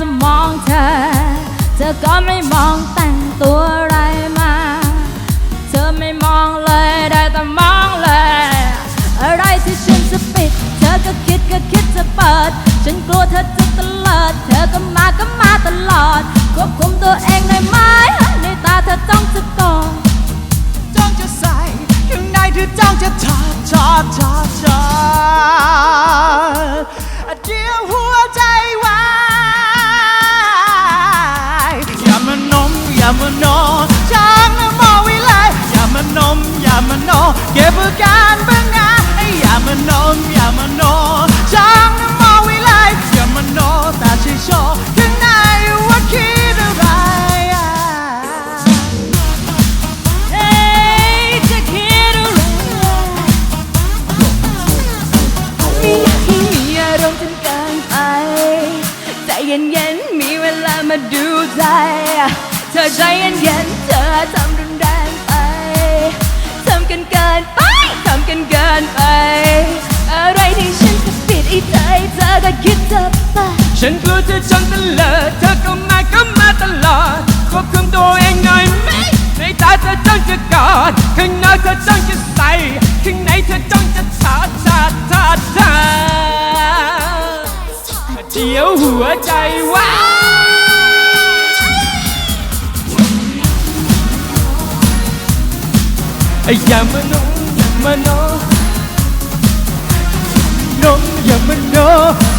จะมองเธอ เธอก็ไม่มองแต่งตัวเรา อย่ามานอนช่างมองวิไลอย่ามานมอย่ามานอนเก็บอาการบ้างนะอย่ามานมอย่ามานอนช่างมองวิไลอย่ามานอนแต่ฉันชอบข้างในว่าคิดอะไรเอ๊ะจะคิดอะไรม่อยากให้มีอารมณ์จนเกินไปใจเย็นๆมีเวลามาดูใจ เธอใจเย็นๆเธอทำรุนแรงไปทำกันเกินไปทำกันเกินไป อะไรที่ฉันจะปิดไอ้ใจเธอก็คิดจะไปฉันกลัวเธอจนตะเลิดเธอก็มาก็มาตลอดควบคุมตัวเองหน่อยไหมในตาเธอจ้องจะกอดข้างนอกเธอจ้องจะใส่ข้างในเธอจ้องจะถอดถอดถอดถอดเดี๋ยวหัวใจว้า อย่ามาโนอย่ามาโนนมอย่ามันโน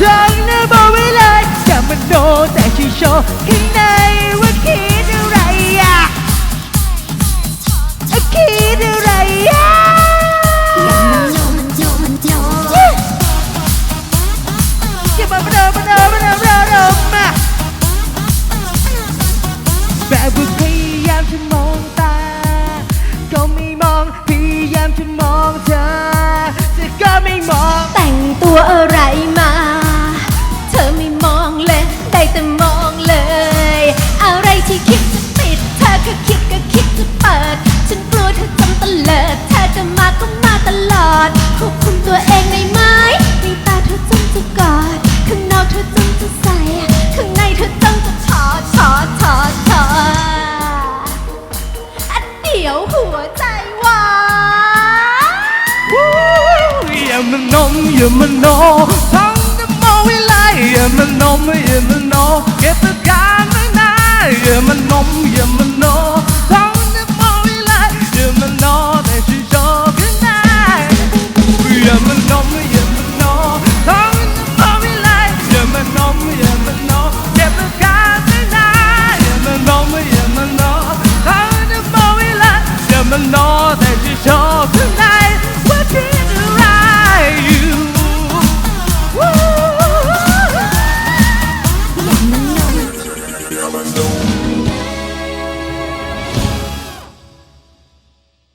ฉันน่ะบอกไว้เลยอย่ามาโนแต่ชีโชว์ อย่ามันนมอย่ามั